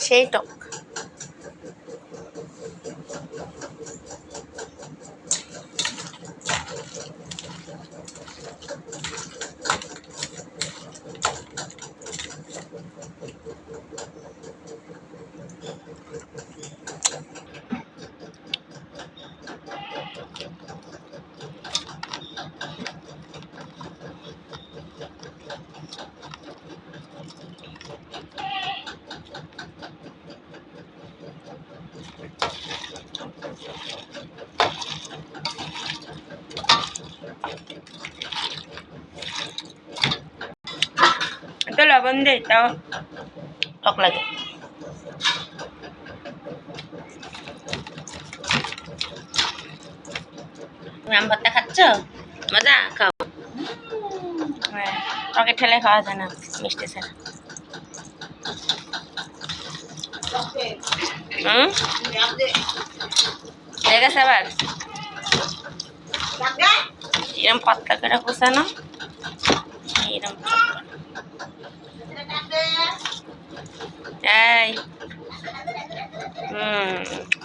সেই টক একটু লবণ দে তাও টক লাগে আম ভর্তা খাচ্ছ মজা খাও হ্যাঁ টকে ঠেলে খাওয়া যায় না মিষ্টি ছাড়া হুম Hay que saber. Tiran pasta que los gusanos. Tiran pasta. ¡Ay! Mmm.